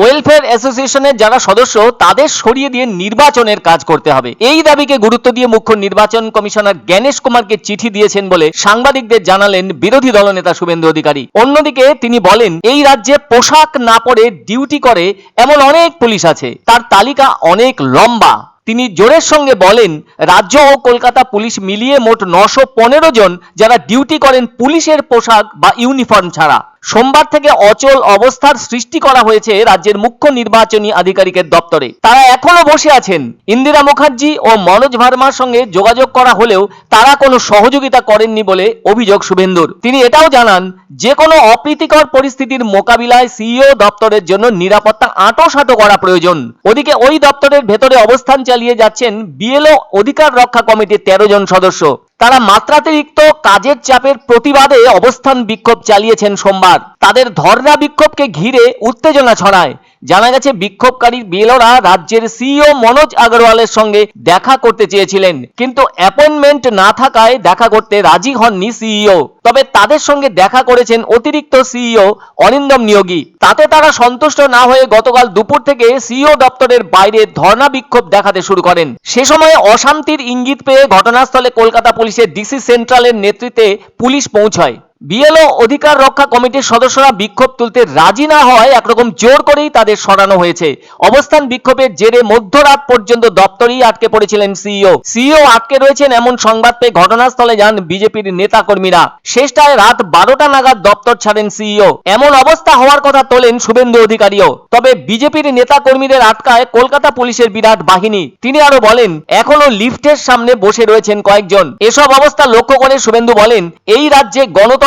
Welfare অ্যাসোসিয়েশনের যারা সদস্য, তাদের সরিয়ে দিয়ে নির্বাচনের কাজ করতে হবে। এই দাবিকে গুরুত্ব দিয়ে মুখ্য নির্বাচন কমিশনার জ্ঞানেশ কুমারকে চিঠি দিয়েছেন বলে সাংবাদিকদের জানালেন বিরোধী দলনেতা শুভেন্দু অধিকারী। অন্যদিকে তিনি বলেন, এই রাজ্যে পোশাক না পরে ডিউটি করে এমন অনেক পুলিশ আছে, তার তালিকা অনেক লম্বা। তিনি জোরের সঙ্গে বলেন, রাজ্য ও কলকাতা পুলিশ মিলিয়ে মোট নশো জন যারা ডিউটি করেন পুলিশের পোশাক বা ইউনিফর্ম ছাড়া। সোমবার থেকে অচল অবস্থার সৃষ্টি করা হয়েছে রাজ্যের মুখ্য নির্বাচনী আধিকারিকের দপ্তরে। তারা এখনও বসে আছেন। ইন্দিরা মুখার্জি ও মনোজ ভার্মার সঙ্গে যোগাযোগ করা হলেও তারা কোনো সহযোগিতা করেননি বলে অভিযোগ শুভেন্দুর। তিনি এটাও জানান যে কোনো অপ্রীতিকর পরিস্থিতির মোকাবিলায় সিইও দপ্তরের জন্য নিরাপত্তা আঁটোসাঁটো করা প্রয়োজন। ওদিকে ওই দপ্তরের ভেতরে অবস্থান চালিয়ে যাচ্ছেন বিএলও অধিকার রক্ষা কমিটির তেরো জন সদস্য। তারা মাত্রাতিরিক্ত কাজের চাপের প্রতিবাদে অবস্থান বিক্ষোভ চালিয়েছেন সোমবার। তাদের ধর্ণা বিক্ষোভকে ঘিরে উত্তেজনা ছড়ায়। জানা গেছে, বিক্ষোভকারী বিএলওরা রাজ্যের সিইও মনোজ আগরওয়ালের সঙ্গে দেখা করতে চেয়েছিলেন। কিন্তু অ্যাপয়েন্টমেন্ট না থাকায় দেখা করতে রাজি হননি সিইও। তবে তাদের সঙ্গে দেখা করেছেন অতিরিক্ত সিইও অরিন্দম নিয়োগী। তাতে তারা সন্তুষ্ট না হয়ে গতকাল দুপুর থেকে সিইও দপ্তরের বাইরে ধর্ণা বিক্ষোভ দেখাতে শুরু করেন। সে সময় অশান্তির ইঙ্গিত পেয়ে ঘটনাস্থলে কলকাতা পুলিশের ডিসি সেন্ট্রালের নেতৃত্বে পুলিশ পৌঁছায়। বিএলও অধিকার রক্ষা কমিটির সদস্যরা বিক্ষোভ তুলতে রাজি না হওয়ায় একরকম জোর করেই তাদের সরানো হয়েছে। অবস্থান বিক্ষোভের জেরে মধ্যরাত পর্যন্ত দপ্তরেই আটকে পড়েছিলেন সিইও। সিইও আটকে রয়েছেন এমন সংবাদ পেয়ে ঘটনাস্থলে যান বিজেপির নেতা কর্মীরা শেষটায় রাত বারোটা নাগাদ দপ্তর ছাড়েন সিইও। এমন অবস্থা হওয়ার কথা তোলেন শুভেন্দু অধিকারীও। তবে বিজেপির নেতা কর্মীদের আটকায় কলকাতা পুলিশের বিরাট বাহিনী। তিনি আরও বলেন, এখনও লিফটের সামনে বসে রয়েছেন কয়েকজন। এসব অবস্থা লক্ষ্য করে শুভেন্দু বলেন, এই রাজ্যে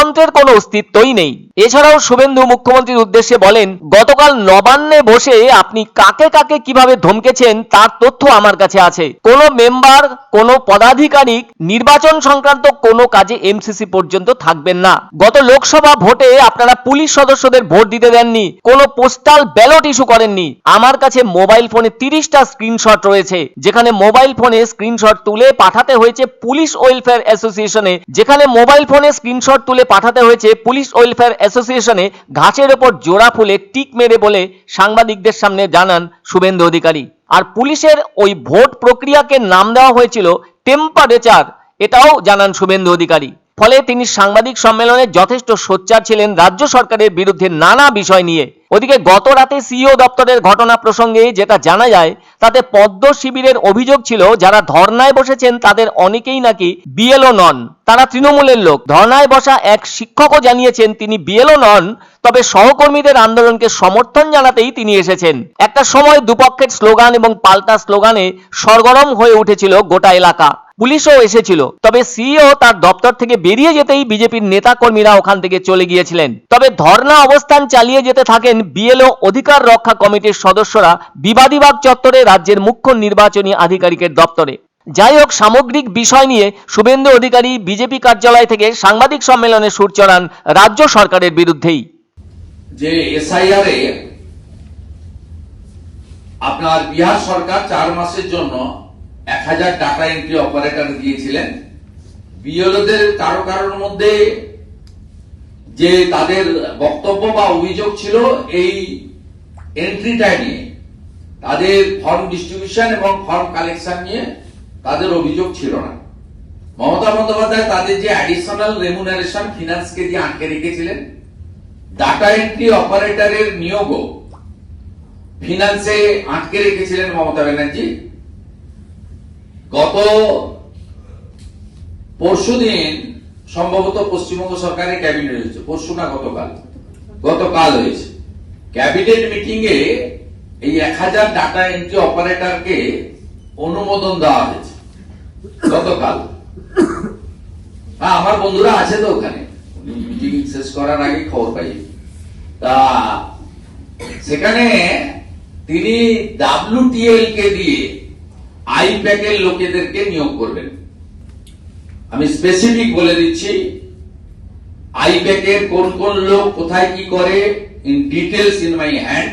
গণতন্ত্রের কোনো অস্তিত্বই নেই। এছাড়াও শুভেন্দু মুখ্যমন্ত্রীর উদ্দেশ্যে বলেন, গতকাল নবান্নে বসে আপনি কাকে কাকে কীভাবে ধমকেছেন তার তথ্য আমার কাছে আছে। কোন মেম্বার, কোন পদাধিকারিক, নির্বাচন সংক্রান্ত কোনো কাজে এমসিসি পর্যন্ত থাকবেন না। গত লোকসভা ভোটে আপনারা পুলিশ সদস্যদের ভোট দিতে দেননি, কোনো পোস্টাল ব্যালট ইস্যু করেননি। আমার কাছে মোবাইল ফোনে তিরিশটা স্ক্রিনশট রয়েছে, যেখানে মোবাইল ফোনে স্ক্রিনশট তুলে পাঠাতে হয়েছে পুলিশ ওয়েলফেয়ার অ্যাসোসিয়েশনে। যেখানে মোবাইল ফোনে স্ক্রিনশট তুলে পাঠাতে হয়েছে পুলিশ ওয়েলফেয়ার অ্যাসোসিয়েশনে ঘাসের ওপর জোড়া ফুলে টিক মেরে বলে সাংবাদিকদের সামনে জানান শুভেন্দু অধিকারী। আর পুলিশের ওই ভোট প্রক্রিয়াকে নাম দেওয়া হয়েছিল টেম্পারেচার, এটাও জানান শুভেন্দু অধিকারী। ফলে তিনি সাংবাদিক সম্মেলনে যথেষ্ট সোচ্চার ছিলেন রাজ্য সরকারের বিরুদ্ধে নানা বিষয় নিয়ে। ওদিকে গত রাতে সিইও দপ্তরের ঘটনা প্রসঙ্গে যেটা জানা যায়, তাতে পদ্ম শিবিরের অভিযোগ ছিল যারা ধর্নায় বসেছেন তাদের অনেকেই নাকি বিএলও নন। তারা তৃণমূলের লোক। ধর্নায় বসা এক শিক্ষকও জানিয়েছেন তিনি বিএলও নন, তবে সহকর্মীদের আন্দোলনকে সমর্থন জানাতেই তিনি এসেছেন। একটা সময় দুপক্ষের স্লোগান এবং পাল্টা স্লোগানে সরগরম হয়ে উঠেছিল গোটা এলাকা। পুলিশও এসেছিল। তবে সিইও তার দপ্তর থেকে বেরিয়ে যেতেই বিজেপির নেতা কর্মীরা ওখান থেকে চলে গিয়েছিলেন। তবে ধর্না অবস্থান চালিয়ে যেতে থাকেন বিএলও অধিকার রক্ষা কমিটির সদস্যরা বিবাদীবাগ চত্বরে রাজ্যের মুখ্য নির্বাচনী আধিকারিকের দপ্তরে। যাই হোক, সামগ্রিক বিষয় নিয়ে শুভেন্দু অধিকারী বিজেপি কার্যালয় থেকে সাংবাদিক সম্মেলনে সুর চড়ান রাজ্য সরকারের বিরুদ্ধেই। যে এসআইআর এ আপনার বিহার সরকার চার মাসের জন্য এক হাজার ডাটা এন্ট্রি অপারেটর দিয়েছিলেন। বিএলওদের কারও কারোর মধ্যে যে তাদের বক্তব্য বা অভিযোগ ছিল, এই এন্ট্রিটা নিয়ে, তাদের ফর্ম ডিস্ট্রিবিউশন এবং ফর্ম কালেকশন নিয়ে তাদের অভিযোগ ছিল না। মমতা বন্দ্যোপাধ্যায় তাদের যে অ্যাডিশনাল রেমুনারেশন ফিনান্সকে দিয়ে আটকে রেখেছিলেন ডাটা এন্ট্রি অপারেটরের নিয়োগও ফিনান্সে আটকে রেখেছিলেন মমতা ব্যানার্জি। গত পরশুদিন সম্ভবত পশ্চিমবঙ্গ সরকারের ক্যাবিনেট হয়েছে। পরশু না গতকাল? গতকাল হয়েছে। ক্যাবিনেট মিটিং এ এই এক হাজার ডাটা এন্ট্রি অপারেটরকে অনুমোদন দেওয়া হয়েছে। গতকাল। হ্যাঁ আমার বন্ধুরা আছে তো ওখানে। মিটিং শেষ করার আগে খবর পাই তা সেখানে তিনি ডাব্লিউটিএল কে দিয়ে আইপ্যাকের লোকেদেরকে নিয়োগ করবেন। আমি স্পেসিফিক বলে দিচ্ছি, আইপ্যাকের কোন কোন লোক কোথায় কি করে in details in my hand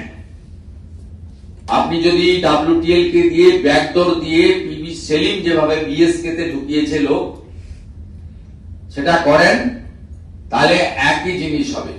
আপনি যদি ডাব্লিউটিএল কে দিয়ে, ব্যাকডোর দিয়ে পিবি সেলিম যেভাবে বিএসকে তে ঢুকিয়েছে লোক, সেটা করেন, তাহলে একই জিনিস হবে।